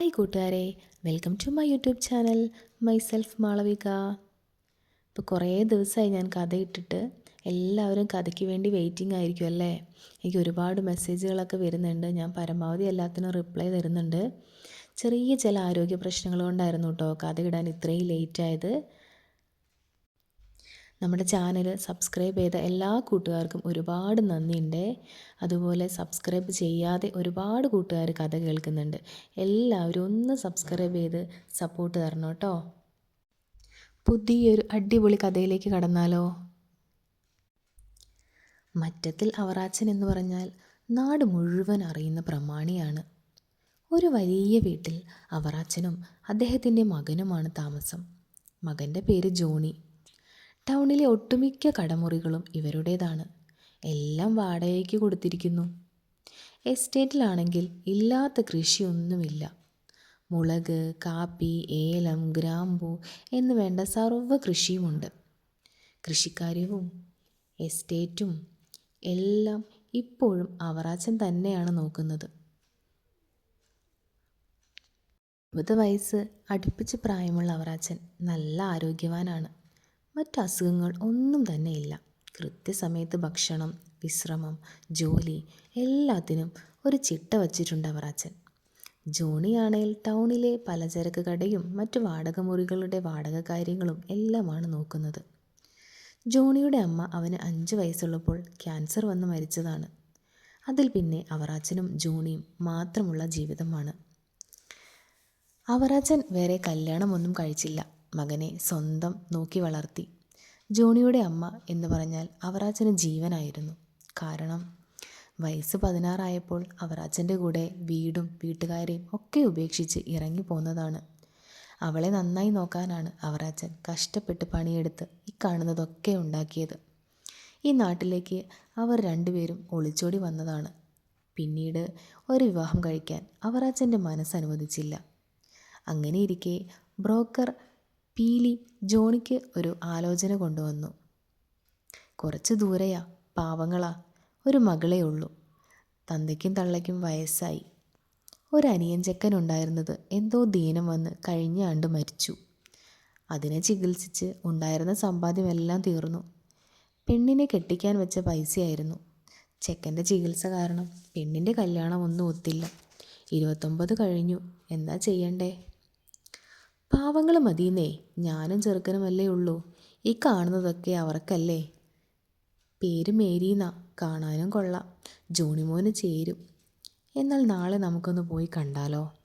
Hi കൂട്ടുകാരെ welcome to my YouTube channel myself Malavika. ഇപ്പോൾ കുറേ ദിവസമായി ഞാൻ കഥ ഇട്ടിട്ട് എല്ലാവരും കഥയ്ക്ക് വേണ്ടി വെയിറ്റിംഗ് ആയിരിക്കും അല്ലേ? എനിക്ക് ഒരുപാട് മെസ്സേജുകളൊക്കെ വരുന്നുണ്ട്. ഞാൻ പരമാവധി എല്ലാത്തിനും റിപ്ലൈ തരുന്നുണ്ട്. ചെറിയ ചില ആരോഗ്യ പ്രശ്നങ്ങൾ കൊണ്ടായിരുന്നു കേട്ടോ കഥ ഇടാൻ ഇത്രയും ലേറ്റ് ആയത്. നമ്മുടെ ചാനൽ സബ്സ്ക്രൈബ് ചെയ്ത എല്ലാ കൂട്ടുകാർക്കും ഒരുപാട് നന്ദിയുണ്ട്. അതുപോലെ സബ്സ്ക്രൈബ് ചെയ്യാതെ ഒരുപാട് കൂട്ടുകാർ കഥ കേൾക്കുന്നുണ്ട്. എല്ലാവരും ഒന്ന് സബ്സ്ക്രൈബ് ചെയ്ത് സപ്പോർട്ട് തരണം കേട്ടോ. പുതിയൊരു അടിപൊളി കഥയിലേക്ക് കടന്നാലോ? മറ്റത്തിൽ അവറാച്ചൻ എന്ന് പറഞ്ഞാൽ നാട് മുഴുവൻ അറിയുന്ന പ്രമാണിയാണ്. ഒരു വലിയ വീട്ടിൽ അവറാച്ചനും അദ്ദേഹത്തിന്റെ മകനുമാണ് താമസം. മകന്റെ പേര് ജോണി. ടൗണിലെ ഒട്ടുമിക്ക കടമുറികളും ഇവരുടേതാണ്. എല്ലാം വാടകയ്ക്ക് കൊടുത്തിരിക്കുന്നു. എസ്റ്റേറ്റിലാണെങ്കിൽ ഇല്ലാത്ത കൃഷിയൊന്നുമില്ല. മുളക് കാപ്പി ഏലം ഗ്രാമ്പു എന്ന് വേണ്ട സർവ കൃഷിയുമുണ്ട്. കൃഷിക്കാര്യവും എസ്റ്റേറ്റും എല്ലാം ഇപ്പോഴും അവറാച്ചൻ തന്നെയാണ് നോക്കുന്നത്. ഇരുപത് വയസ്സ് അടുപ്പിച്ച് പ്രായമുള്ള അവറാച്ചൻ നല്ല ആരോഗ്യവാനാണ്. മറ്റ് അസുഖങ്ങൾ ഒന്നും ഇല്ല. കൃത്യസമയത്ത് ഭക്ഷണം വിശ്രമം ജോലി എല്ലാത്തിനും ഒരു ചിട്ട വച്ചിട്ടുണ്ട് അവർ അച്ഛൻ. ജോണിയാണേൽ ടൗണിലെ പലചരക്ക് കടയും മറ്റു വാടക മുറികളുടെ വാടക കാര്യങ്ങളും എല്ലാമാണ് നോക്കുന്നത്. ജോണിയുടെ അമ്മ അവന് അഞ്ച് വയസ്സുള്ളപ്പോൾ ക്യാൻസർ വന്ന് മരിച്ചതാണ്. അതിൽ പിന്നെ അവറാച്ചനും ജോണിയും മാത്രമുള്ള ജീവിതമാണ്. അവറാച്ചൻ വേറെ കല്യാണമൊന്നും കഴിച്ചില്ല. മകനെ സ്വന്തം നോക്കി വളർത്തി. ജോണിയുടെ അമ്മ എന്ന് പറഞ്ഞാൽ അവറാച്ചന് ജീവനായിരുന്നു. കാരണം വയസ്സ് പതിനാറായപ്പോൾ അവറാച്ചന്റെ കൂടെ വീടും വീട്ടുകാരെയും ഒക്കെ ഉപേക്ഷിച്ച് ഇറങ്ങി പോന്നതാണ്. അവളെ നന്നായി നോക്കാനാണ് അവറാച്ചൻ കഷ്ടപ്പെട്ട് പണിയെടുത്ത് ഈ കാണുന്നതൊക്കെ ഉണ്ടാക്കിയത്. ഈ നാട്ടിലേക്ക് അവർ രണ്ടുപേരും ഒളിച്ചോടി വന്നതാണ്. പിന്നീട് ഒരു വിവാഹം കഴിക്കാൻ അവറാച്ചന്റെ മനസ്സ് അനുവദിച്ചില്ല. അങ്ങനെയിരിക്കെ ബ്രോക്കർ പീലി ജോണിക്ക് ഒരു ആലോചന കൊണ്ടുവന്നു. കുറച്ച് ദൂരെയാ പാവങ്ങളാ ഒരു മകളേ ഉള്ളൂ. തന്തയ്ക്കും തള്ളയ്ക്കും വയസ്സായി. ഒരനിയൻ ചെക്കൻ ഉണ്ടായിരുന്നത് എന്തോ ദീനം വന്ന് കഴിഞ്ഞ ആണ്ട് മരിച്ചു. അതിനെ ചികിത്സിച്ച് ഉണ്ടായിരുന്ന സമ്പാദ്യമെല്ലാം തീർന്നു. പെണ്ണിനെ കെട്ടിക്കാൻ വെച്ച പൈസയായിരുന്നു. ചെക്കന്റെ ചികിത്സ കാരണം പെണ്ണിന്റെ കല്യാണം ഒന്നും ഒത്തില്ല. ഇരുപത്തൊമ്പത് കഴിഞ്ഞു. എന്താ ചെയ്യണ്ടേ? പാവങ്ങൾ മതിയെന്നേ ഞാനും ചെറുക്കനുമല്ലേ ഉള്ളൂ. ഈ കാണുന്നതൊക്കെ അവർക്കല്ലേ. പേര് മേരീന്ന കാണാനും കൊള്ളാം. ജോണിമോന് ചേരും. എന്നാൽ നാളെ നമുക്കൊന്ന് പോയി കണ്ടാലോ?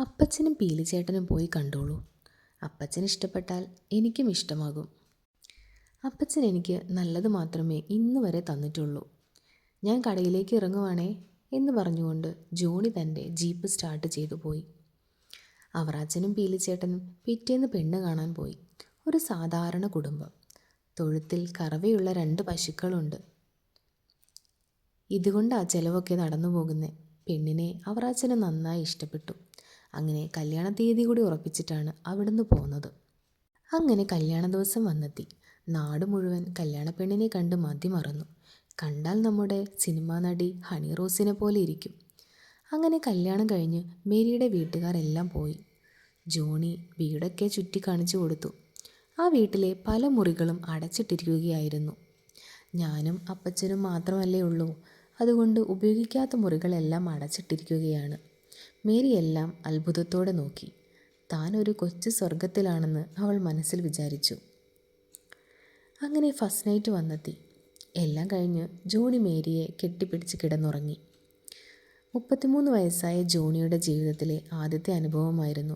അപ്പച്ചനും പീലിച്ചേട്ടനും പോയി കണ്ടോളൂ. അപ്പച്ചൻ ഇഷ്ടപ്പെട്ടാൽ എനിക്കും ഇഷ്ടമാകും. അപ്പച്ചൻ എനിക്ക് നല്ലത് മാത്രമേ ഇന്ന് വരെ തന്നിട്ടുള്ളൂ. ഞാൻ കടയിലേക്ക് ഇറങ്ങുവാണേ എന്ന് പറഞ്ഞുകൊണ്ട് ജോണി തന്റെ ജീപ്പ് സ്റ്റാർട്ട് ചെയ്തു പോയി. അവർ അച്ഛനും പീലിച്ചേട്ടനും പിറ്റേന്ന് പെണ്ണ് കാണാൻ പോയി. ഒരു സാധാരണ കുടുംബം. തൊഴുത്തിൽ കറവയുള്ള രണ്ട് പശുക്കളുണ്ട്. ഇതുകൊണ്ടാ ചിലവൊക്കെ നടന്നു പോകുന്നത് പെണ്ണിനെ അവർ അച്ഛന് നന്നായി ഇഷ്ടപ്പെട്ടു. അങ്ങനെ കല്യാണ തീയതി കൂടി ഉറപ്പിച്ചിട്ടാണ് അവിടുന്ന് പോകുന്നത് അങ്ങനെ കല്യാണ ദിവസം വന്നെത്തി. നാട് മുഴുവൻ കല്യാണ പെണ്ണിനെ കണ്ട് മതി മറന്നു. കണ്ടാൽ നമ്മുടെ സിനിമാ നടി ഹണി റോസിനെ പോലെ ഇരിക്കും. അങ്ങനെ കല്യാണം കഴിഞ്ഞ് മേരിയുടെ വീട്ടുകാരെല്ലാം പോയി. ജോണി വീടൊക്കെ ചുറ്റി കാണിച്ചു കൊടുത്തു. ആ വീട്ടിലെ പല മുറികളും അടച്ചിട്ടിരിക്കുകയായിരുന്നു. ഞാനും അപ്പച്ചനും മാത്രമല്ലേ ഉള്ളൂ. അതുകൊണ്ട് ഉപയോഗിക്കാത്ത മുറികളെല്ലാം അടച്ചിട്ടിരിക്കുകയാണ്. മേരി എല്ലാം അത്ഭുതത്തോടെ നോക്കി. താൻ ഒരു കൊച്ചു സ്വർഗത്തിലാണെന്ന് അവൾ മനസ്സിൽ വിചാരിച്ചു. അങ്ങനെ ഫസ്റ്റ് നൈറ്റ് വന്നെത്തി. എല്ലാം കഴിഞ്ഞ് ജോണി മേരിയെ കെട്ടിപ്പിടിച്ച് കിടന്നുറങ്ങി. മുപ്പത്തിമൂന്ന് വയസ്സായ ജോണിയുടെ ജീവിതത്തിലെ ആദ്യത്തെ അനുഭവമായിരുന്നു.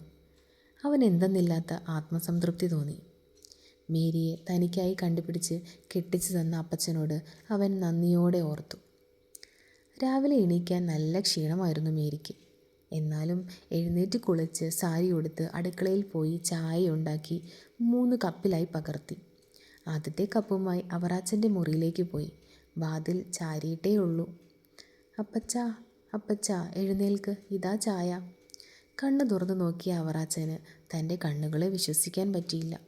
അവൻ എന്തെന്നില്ലാത്ത ആത്മസംതൃപ്തി തോന്നി. മേരിയെ തനിക്കായി കണ്ടുപിടിച്ച് കെട്ടിച്ചു തന്ന അപ്പച്ചനോട് അവൻ നന്ദിയോടെ ഓർത്തു. രാവിലെ എണീക്കാൻ നല്ല ക്ഷീണമായിരുന്നു മേരിക്ക്. എന്നാലും എഴുന്നേറ്റ് കുളിച്ച് സാരി ഉടുത്ത് അടുക്കളയിൽ പോയി ചായ ഉണ്ടാക്കി മൂന്ന് കപ്പിലായി പകർത്തി. ആദ്യത്തെ കപ്പുമായി അവറാച്ചന്റെ മുറിയിലേക്ക് പോയി. വാതിൽ ചാരിയിട്ടേ ഉള്ളൂ അപ്പച്ച അപ്പച്ച എഴുന്നേൽക്ക്. ഇതാ ചായ. കണ്ണു തുറന്നു നോക്കിയ അവറാച്ചന് തന്റെ കണ്ണുകളെ വിശ്വസിക്കാൻ പറ്റിയില്ല.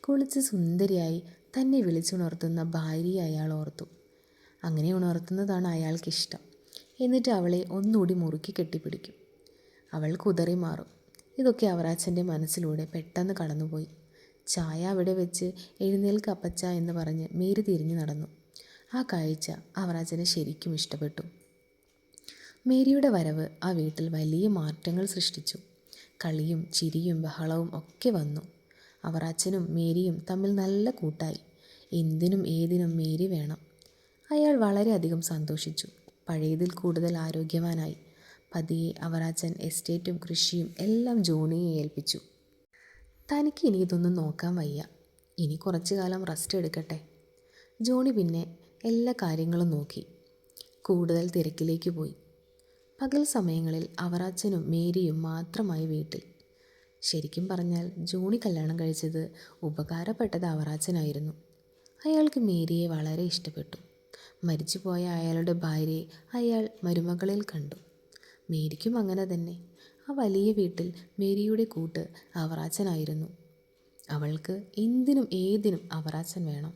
കുളിച്ച് സുന്ദരിയായി തന്നെ വിളിച്ചുണർത്തുന്ന ഭാര്യയെ അയാൾ ഓർത്തു. അങ്ങനെ ഉണർത്തുന്നതാണ് അയാൾക്കിഷ്ടം. എന്നിട്ട് അവളെ ഒന്നുകൂടി മുറുക്കി കെട്ടിപ്പിടിക്കും. അവൾ കുതറി മാറും. ഇതൊക്കെ അവറാച്ചന്റെ മനസ്സിലൂടെ പെട്ടെന്ന് കടന്നുപോയി. ചായ അവിടെ വെച്ച് എഴുന്നേൽക്ക് അപ്പച്ച എന്ന് പറഞ്ഞ് മേരി തിരിഞ്ഞു നടന്നു. ആ കാഴ്ച അവറാച്ചന് ശരിക്കും ഇഷ്ടപ്പെട്ടു. മേരിയുടെ വരവ് ആ വീട്ടിൽ വലിയ മാറ്റങ്ങൾ സൃഷ്ടിച്ചു. കളിയും ചിരിയും ബഹളവും ഒക്കെ വന്നു. അവർ അച്ഛനും മേരിയും തമ്മിൽ നല്ല കൂട്ടായി. എന്തിനും ഏതിനും മേരി വേണം. അയാൾ വളരെയധികം സന്തോഷിച്ചു. പഴയതിൽ കൂടുതൽ ആരോഗ്യവാനായി. പതിയെ അവർ അച്ഛൻ എസ്റ്റേറ്റും കൃഷിയും എല്ലാം ജോണിയെ ഏൽപ്പിച്ചു. തനിക്ക് ഇനി ഇതൊന്നും നോക്കാൻ വയ്യ. ഇനി കുറച്ചു കാലം റെസ്റ്റ് എടുക്കട്ടെ. ജോണി പിന്നെ എല്ലാ കാര്യങ്ങളും നോക്കി. കൂടുതൽ തിരക്കിലേക്ക് പോയി. പകൽ സമയങ്ങളിൽ അവർ അച്ഛനും മേരിയും മാത്രമായി വീട്ടിൽ. ശരിക്കും പറഞ്ഞാൽ ജോണി കല്യാണം കഴിച്ചത് ഉപകാരപ്പെട്ടത് അവറാച്ചനായിരുന്നു അയാൾക്ക് മേരിയെ വളരെ ഇഷ്ടപ്പെട്ടു. മരിച്ചുപോയ അയാളുടെ ഭാര്യയെ അയാൾ മരുമകളിൽ കണ്ടു. മേരിക്കും അങ്ങനെ തന്നെ. ആ വലിയ വീട്ടിൽ മേരിയുടെ കൂട്ട് അവറാച്ചനായിരുന്നു അവൾക്ക് എന്തിനും ഏതിനും അവറാച്ചൻ വേണം.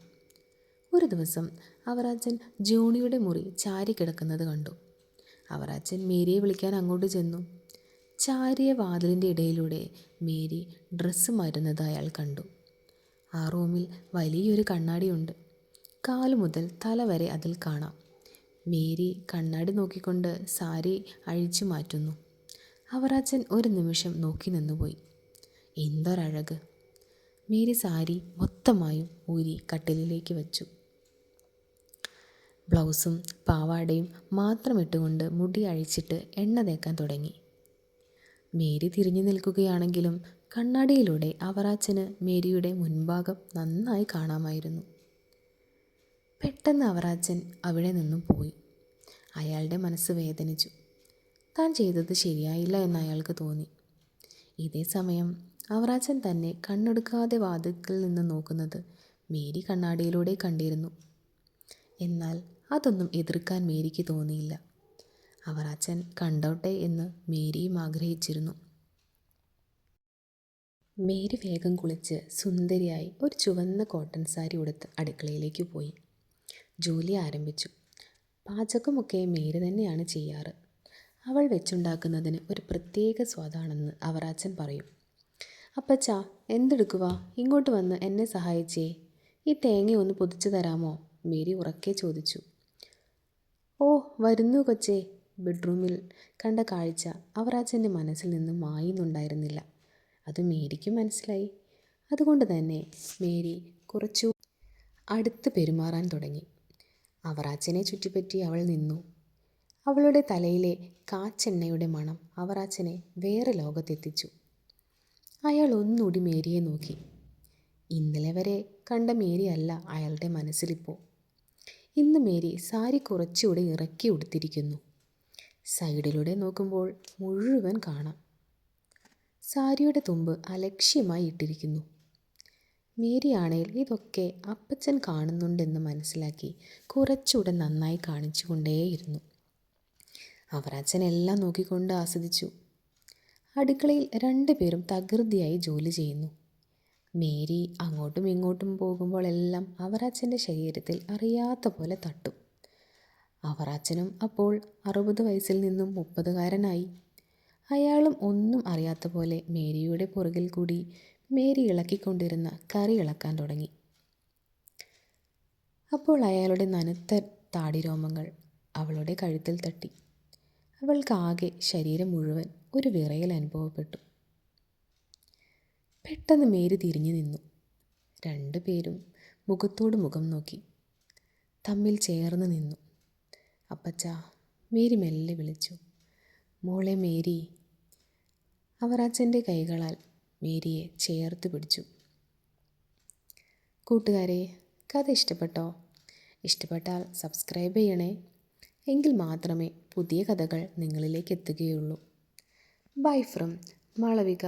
ഒരു ദിവസം അവറാച്ചൻ ജോണിയുടെ മുറി ചാരി കിടക്കുന്നത് കണ്ടു. അവറാച്ചൻ മേരിയെ വിളിക്കാൻ അങ്ങോട്ട് ചെന്നു. ചാരിയ വാതിലിന്റെ ഇടയിലൂടെ മേരി ഡ്രസ്സ് മാറ്റുന്നത് അയാൾ കണ്ടു. ആ റൂമിൽ വലിയൊരു കണ്ണാടിയുണ്ട് കാലു മുതൽ തല വരെ അതിൽ കാണാം. മേരി കണ്ണാടി നോക്കിക്കൊണ്ട് സാരി അഴിച്ചു മാറ്റുന്നു. അവറാച്ചൻ ഒരു നിമിഷം നോക്കി നിന്നുപോയി. എന്തൊരഴക്. മേരി സാരി മൊത്തമായും ഊരി കട്ടിലിലേക്ക് വെച്ചു. ബ്ലൗസും പാവാടയും മാത്രം ഇട്ടുകൊണ്ട് മുടി അഴിച്ചിട്ട് എണ്ണ തേക്കാൻ തുടങ്ങി. മേരി തിരിഞ്ഞു നിൽക്കുകയാണെങ്കിലും കണ്ണാടിയിലൂടെ അവറാച്ചന് മേരിയുടെ മുൻഭാഗം നന്നായി കാണാമായിരുന്നു. പെട്ടെന്ന് അവറാച്ചൻ അവിടെ നിന്നും പോയി. അയാളുടെ മനസ്സ് വേദനിച്ചു. താൻ ചെയ്തത് ശരിയായില്ല എന്ന് അയാൾക്ക് തോന്നി. ഇതേ സമയം അവറാച്ചൻ തന്നെ കണ്ണെടുക്കാതെ വാതിൽക്കിൽ നിന്ന് നോക്കുന്നത് മേരി കണ്ണാടിയിലൂടെ കണ്ടിരുന്നു. എന്നാൽ അതൊന്നും എതിർക്കാൻ മേരിക്ക് തോന്നിയില്ല. അവർ അച്ഛൻ കണ്ടോട്ടെ എന്ന് മേരിയും ആഗ്രഹിച്ചിരുന്നു. മേരി വേഗം കുളിച്ച് സുന്ദരിയായി ഒരു ചുവന്ന കോട്ടൺ സാരി ഉടുത്ത് അടുക്കളയിലേക്ക് പോയി. ജോലി ആരംഭിച്ചു. പാചകമൊക്കെ മേരി തന്നെയാണ് ചെയ്യാറ്. അവൾ വെച്ചുണ്ടാക്കുന്നതിന് ഒരു പ്രത്യേക സ്വാദാണെന്ന് അവർ അച്ഛൻ പറയും. അപ്പച്ച എന്തെടുക്കുക ഇങ്ങോട്ട് വന്ന് എന്നെ സഹായിച്ചേ. ഈ തേങ്ങ ഒന്ന് പൊതിച്ചു തരാമോ? മേരി ഉറക്കെ ചോദിച്ചു. വരുന്നു കൊച്ചേ. ബെഡ്റൂമിൽ കണ്ട കാഴ്ച അവറാച്ചന്റെ മനസ്സിൽ നിന്ന് മായുന്നുണ്ടായിരുന്നില്ല. അത് മേരിക്കും മനസ്സിലായി. അതുകൊണ്ട് തന്നെ മേരി കുറച്ചു അടുത്ത് പെരുമാറാൻ തുടങ്ങി. അവറാച്ചനെ ചുറ്റിപ്പറ്റി അവൾ നിന്നു. അവളുടെ തലയിലെ കാച്ചെണ്ണയുടെ മണം അവറാച്ചനെ വേറെ ലോകത്തെത്തിച്ചു. അയാൾ ഒന്നുകൂടി മേരിയെ നോക്കി. ഇന്നലെ വരെ കണ്ട മേരിയല്ല അയാളുടെ മനസ്സിലിപ്പോൾ ഇന്ന് മേരി സാരി കുറച്ചുകൂടെ ഇറക്കി ഉടുത്തിരിക്കുന്നു. സൈഡിലൂടെ നോക്കുമ്പോൾ മുഴുവൻ കാണാം. സാരിയുടെ തുമ്പ് അലക്ഷ്യമായി ഇട്ടിരിക്കുന്നു. മേരിയാണേൽ ഇതൊക്കെ അപ്പച്ചൻ കാണുന്നുണ്ടെന്ന് മനസ്സിലാക്കി കുറച്ചുകൂടെ നന്നായി കാണിച്ചുകൊണ്ടേയിരുന്നു. അവർ അച്ഛനെല്ലാം നോക്കിക്കൊണ്ട് ആസ്വദിച്ചു. അടുക്കളയിൽ രണ്ടുപേരും തകൃതിയായി ജോലി ചെയ്യുന്നു. മേരി അങ്ങോട്ടും ഇങ്ങോട്ടും പോകുമ്പോഴെല്ലാം അവറാച്ചന്റെ ശരീരത്തിൽ അറിയാത്ത പോലെ തട്ടും. അവറാച്ചനും അപ്പോൾ അറുപത് വയസ്സിൽ നിന്നും മുപ്പതുകാരനായി. അയാളും ഒന്നും അറിയാത്ത പോലെ മേരിയുടെ പുറകിൽ കൂടി മേരി ഇളക്കിക്കൊണ്ടിരുന്ന കറി ഇളക്കാൻ തുടങ്ങി. അപ്പോൾ അയാളുടെ നനുത്ത താടിരോമങ്ങൾ അവളുടെ കഴുത്തിൽ തട്ടി. അവൾക്കാകെ ശരീരം മുഴുവൻ ഒരു വിറയൽ അനുഭവപ്പെട്ടു. പെട്ടെന്ന് മേരി തിരിഞ്ഞു നിന്നു. രണ്ടു പേരും മുഖത്തോട് മുഖം നോക്കി. തമ്മിൽ ചേർന്ന് നിന്നു. അപ്പച്ച മേരി മെല്ലെ വിളിച്ചു. മോളെ മേരി. അവർ അച്ഛന്റെ കൈകളാൽ മേരിയെ ചേർത്ത് പിടിച്ചു. കൂട്ടുകാരെ കഥ ഇഷ്ടപ്പെട്ടോ? ഇഷ്ടപ്പെട്ടാൽ സബ്സ്ക്രൈബ് ചെയ്യണേ. എങ്കിൽ മാത്രമേ പുതിയ കഥകൾ നിങ്ങളിലേക്ക് എത്തുകയുള്ളൂ. Bye from Malavika.